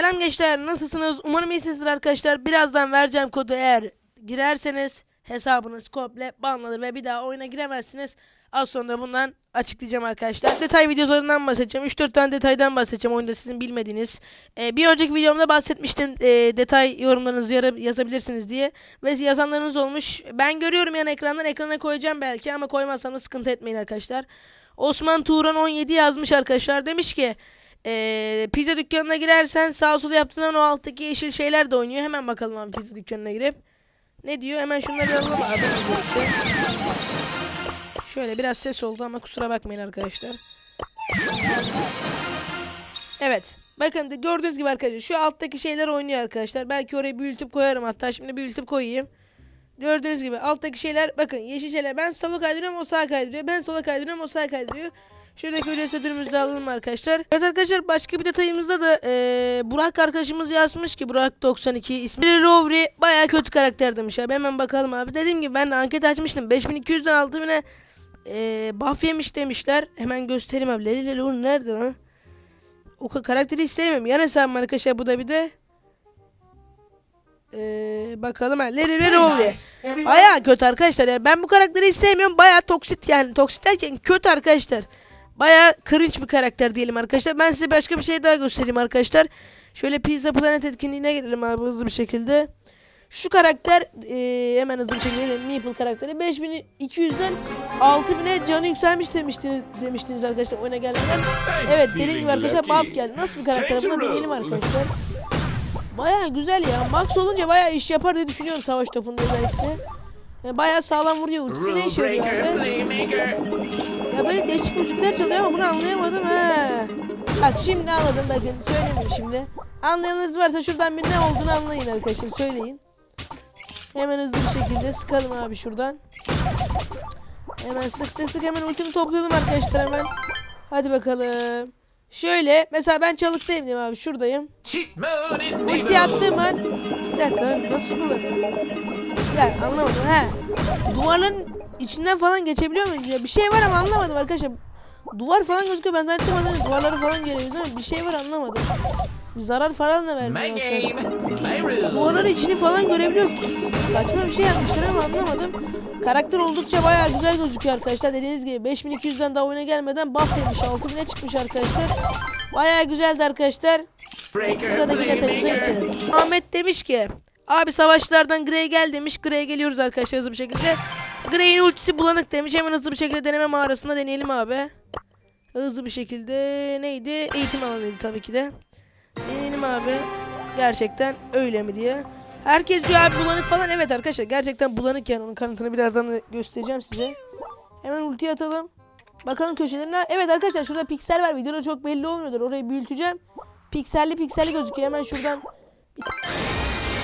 Selam gençler nasılsınız? Umarım iyisinizdir arkadaşlar. Birazdan vereceğim kodu eğer girerseniz hesabınız komple banlanır ve bir daha oyuna giremezsiniz. Az sonra bundan açıklayacağım arkadaşlar. Detay videolarından bahsedeceğim. 3-4 tane detaydan bahsedeceğim oyunda sizin bilmediğiniz. Ee, bir önceki videomda bahsetmiştim ee, detay yorumlarınızı yazabilirsiniz diye. Ve yazanlarınız olmuş. Ben görüyorum yani ekrandan ekrana koyacağım belki ama koymazsam da sıkıntı etmeyin arkadaşlar. Osman Turan 17 yazmış arkadaşlar. Demiş ki ee, pizza dükkanına girersen sağ sola yaptığın o alttaki yeşil şeyler de oynuyor. Hemen bakalım abi pizza dükkanına girip. Ne diyor? Hemen şunları alalım abi. Şöyle biraz ses oldu ama kusura bakmayın arkadaşlar. Evet. Bakın gördüğünüz gibi arkadaşlar şu alttaki şeyler oynuyor arkadaşlar. Belki oraya büyütüp koyarım hatta şimdi büyütüp koyayım. Gördüğünüz gibi alttaki şeyler bakın yeşil şeyler ben sola kaydırıyorum o sağa kaydırıyor. Ben sola kaydırıyorum o sağa kaydırıyor. Şuradaki ücret ödülümüzü de alalım arkadaşlar. Evet arkadaşlar başka bir detayımızda da eee, Burak arkadaşımız yazmış ki Burak 92 ismi Rovri baya kötü karakter demiş abi. Hemen bakalım abi. Dediğim gibi ben de anket açmıştım. 5200'den 6000'e eee buff yemiş demişler. Hemen göstereyim abi. Leli Leli nerede lan? O ka- karakteri istemiyorum. Yan hesabım arkadaşlar bu da bir de. Eee bakalım ha. Leli Leli Rovri. Baya kötü arkadaşlar ya. Ben bu karakteri istemiyorum. Baya toksit yani. Toksit derken kötü arkadaşlar. Baya cringe bir karakter diyelim arkadaşlar. Ben size başka bir şey daha göstereyim arkadaşlar. Şöyle Pizza Planet etkinliğine gelelim abi hızlı bir şekilde. Şu karakter eee, hemen hızlı bir şekilde Meeple karakteri 5200'den 6000'e canı yükselmiş demiştiniz, demiştiniz arkadaşlar oyuna gelmeden. Evet dediğim gibi arkadaşlar buff geldi. Nasıl bir karakter? Bunu deneyelim arkadaşlar. Baya güzel ya. Max olunca baya iş yapar diye düşünüyorum savaş topunda özellikle. Yani Baya sağlam vuruyor. Ultisi ne işe yarıyor abi? Ya böyle değişik müzikler çalıyor ama bunu anlayamadım ha. Bak şimdi anladım bakın söyleyeyim şimdi. Anlayanınız varsa şuradan bir ne olduğunu anlayın arkadaşlar söyleyin. Hemen hızlı bir şekilde sıkalım abi şuradan. Hemen sık sık sık hemen ultimi toplayalım arkadaşlar hemen. Hadi bakalım. Şöyle mesela ben çalıktayım diyeyim abi şuradayım. Ulti attığım an bir dakika nasıl kullanıyorum? Ya anlamadım he. Duvarların içinden falan geçebiliyor muyuz ya? Bir şey var ama anlamadım arkadaşlar. Duvar falan gözüküyor ben zannettim hani duvarları falan görüyoruz ama bir şey var anlamadım. Bir zarar falan da vermiyor aslında. Duvarların içini falan görebiliyoruz. Saçma bir şey yapmışlar ama anlamadım. Karakter oldukça bayağı güzel gözüküyor arkadaşlar. Dediğiniz gibi 5200'den daha oyuna gelmeden buff yemiş. 6000'e çıkmış arkadaşlar. Bayağı güzeldi arkadaşlar. Sıradaki detayımıza geçelim. Ahmet demiş ki Abi savaşlardan Grey gel demiş. Grey'e geliyoruz arkadaşlar hızlı bir şekilde. Grey'in ultisi bulanık demiş. Hemen hızlı bir şekilde deneme mağarasında deneyelim abi. Hızlı bir şekilde neydi? Eğitim alanıydı tabii ki de. Deneyelim abi. Gerçekten öyle mi diye. Herkes diyor abi bulanık falan. Evet arkadaşlar gerçekten bulanık yani. Onun kanıtını birazdan da göstereceğim size. Hemen ulti atalım. Bakalım köşelerine. Evet arkadaşlar şurada piksel var. Videoda çok belli olmuyordur. Orayı büyüteceğim. Pikselli pikselli gözüküyor. Hemen şuradan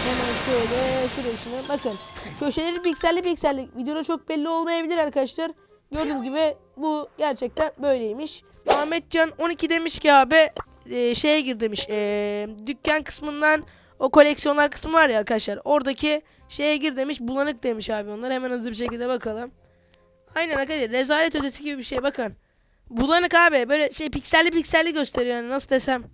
Hemen şöyle şuraya şuna bakın. Köşeleri pikselli pikselli. Videoda çok belli olmayabilir arkadaşlar. Gördüğünüz gibi bu gerçekten böyleymiş. Ahmetcan 12 demiş ki abi e, şeye gir demiş. E, dükkan kısmından o koleksiyonlar kısmı var ya arkadaşlar. Oradaki şeye gir demiş. Bulanık demiş abi onlar. Hemen hızlı bir şekilde bakalım. Aynen arkadaşlar rezalet ötesi gibi bir şey bakın. Bulanık abi böyle şey pikselli pikselli gösteriyor yani nasıl desem.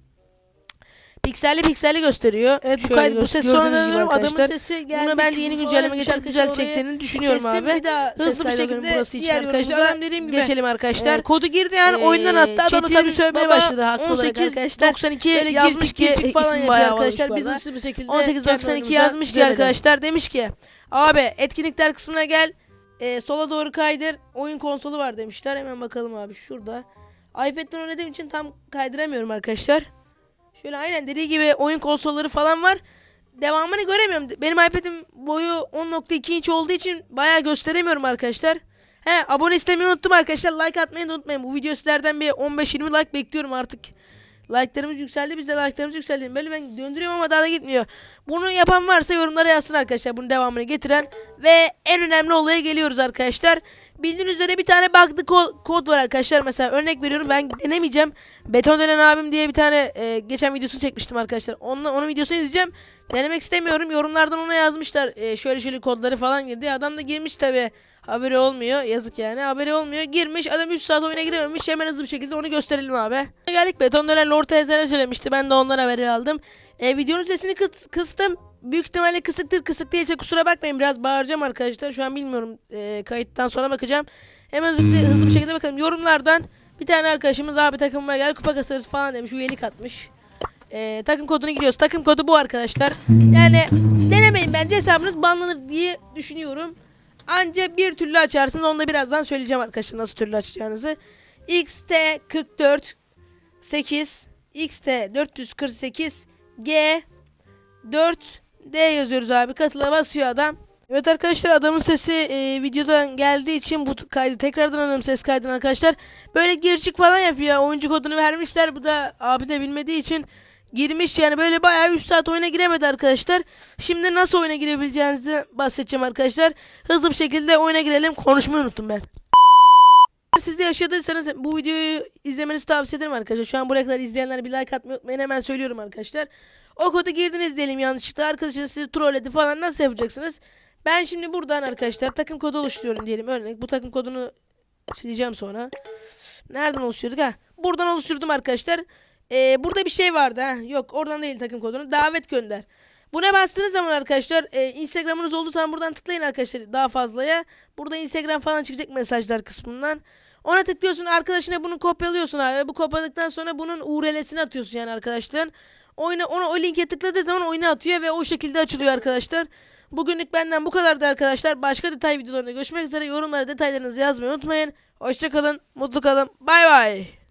Pikselli pikselli gösteriyor. Evet bu, kay- bu ses sonra gibi adamın sesi geldi, Bunu bence yeni güncelleme geçer güzel çektiğini düşünüyorum abi. bir daha Hızlı bir şekilde burası için diğer arkadaşlar. Dediğim gibi, geçelim arkadaşlar. Ee, kodu girdi yani Ee, oyundan hatta adam Çetin tabii Baba başladı haklı olarak 18 arkadaşlar. 92 Böyle yazmış ki falan yapıyor arkadaşlar. Biz hızlı bir şekilde 18 kendi 92 oyunumuza yazmış ki arkadaşlar. Demiş ki abi etkinlikler kısmına gel. E, sola doğru kaydır. Oyun konsolu var. demişler. Hemen bakalım abi şurada. iPad'den oynadığım için tam kaydıramıyorum arkadaşlar şöyle aynen dediği gibi oyun konsolları falan var devamını göremiyorum benim iPad'im boyu 10.2 inç olduğu için bayağı gösteremiyorum arkadaşlar He abone istemeyi unuttum arkadaşlar like atmayı da unutmayın bu video sizlerden bir 15-20 like bekliyorum artık Like'larımız yükseldi. Biz de like'larımız yükseldi. Böyle ben döndürüyorum ama daha da gitmiyor. Bunu yapan varsa yorumlara yazsın arkadaşlar. Bunun devamını getiren. Ve en önemli olaya geliyoruz arkadaşlar. Bildiğiniz üzere bir tane bug'lı ko- kod var arkadaşlar. Mesela örnek veriyorum ben denemeyeceğim. Beton dönen abim diye bir tane e, geçen videosunu çekmiştim arkadaşlar. Onun, onun videosunu izleyeceğim. Denemek istemiyorum. Yorumlardan ona yazmışlar. e, şöyle şöyle kodları falan girdi. Adam da girmiş tabi. Haberi olmuyor. Yazık yani. Haberi olmuyor. Girmiş. Adam 3 saat oyuna girememiş. Hemen hızlı bir şekilde onu gösterelim abi. Geldik betonlarla orta ezene söylemişti. Ben de ondan haberi aldım. E, videonun sesini kıs- kıstım. Büyük ihtimalle kısıktır. Kısık değilse kusura bakmayın. Biraz bağıracağım arkadaşlar. Şu an bilmiyorum. E, kayıttan sonra bakacağım. Hemen hızlı, hızlı bir şekilde bakalım. Yorumlardan bir tane arkadaşımız abi takımıma gel kupa kasarız falan demiş. Üyelik atmış. E, takım kodunu giriyoruz. Takım kodu bu arkadaşlar. Yani denemeyin bence hesabınız banlanır diye düşünüyorum. Anca bir türlü açarsınız. Onu da birazdan söyleyeceğim arkadaşlar nasıl türlü açacağınızı. XT44 8 XT 448 G 4 D yazıyoruz abi. Katıla basıyor adam. Evet arkadaşlar adamın sesi e, videodan geldiği için bu kaydı tekrardan alıyorum ses kaydını arkadaşlar. Böyle gir çık falan yapıyor. Oyuncu kodunu vermişler. Bu da abi de bilmediği için girmiş yani böyle bayağı 3 saat oyuna giremedi arkadaşlar. Şimdi nasıl oyuna girebileceğinizi bahsedeceğim arkadaşlar. Hızlı bir şekilde oyuna girelim. Konuşmayı unuttum ben. Siz de yaşadıysanız bu videoyu izlemenizi tavsiye ederim arkadaşlar. Şu an buraya kadar izleyenler bir like atmayı unutmayın. Hemen söylüyorum arkadaşlar. O kodu girdiniz diyelim yanlışlıkla. Arkadaşınız sizi trolledi falan nasıl yapacaksınız? Ben şimdi buradan arkadaşlar takım kodu oluşturuyorum diyelim. Örnek bu takım kodunu sileceğim sonra. Nereden oluşturduk ha? Buradan oluşturdum arkadaşlar. Ee, burada bir şey vardı ha. Yok oradan değil takım kodunu. Davet gönder. Buna bastığınız zaman arkadaşlar e, Instagram'ınız olduğu zaman buradan tıklayın arkadaşlar daha fazlaya. Burada Instagram falan çıkacak mesajlar kısmından. Ona tıklıyorsun arkadaşına bunu kopyalıyorsun abi. Bu kopyaladıktan sonra bunun URL'sini atıyorsun yani arkadaşların. Oyuna onu o linke tıkladığı zaman oyuna atıyor ve o şekilde açılıyor arkadaşlar. Bugünlük benden bu kadardı arkadaşlar. Başka detay videolarında görüşmek üzere. Yorumlara detaylarınızı yazmayı unutmayın. Hoşçakalın, mutlu kalın. Bay bay.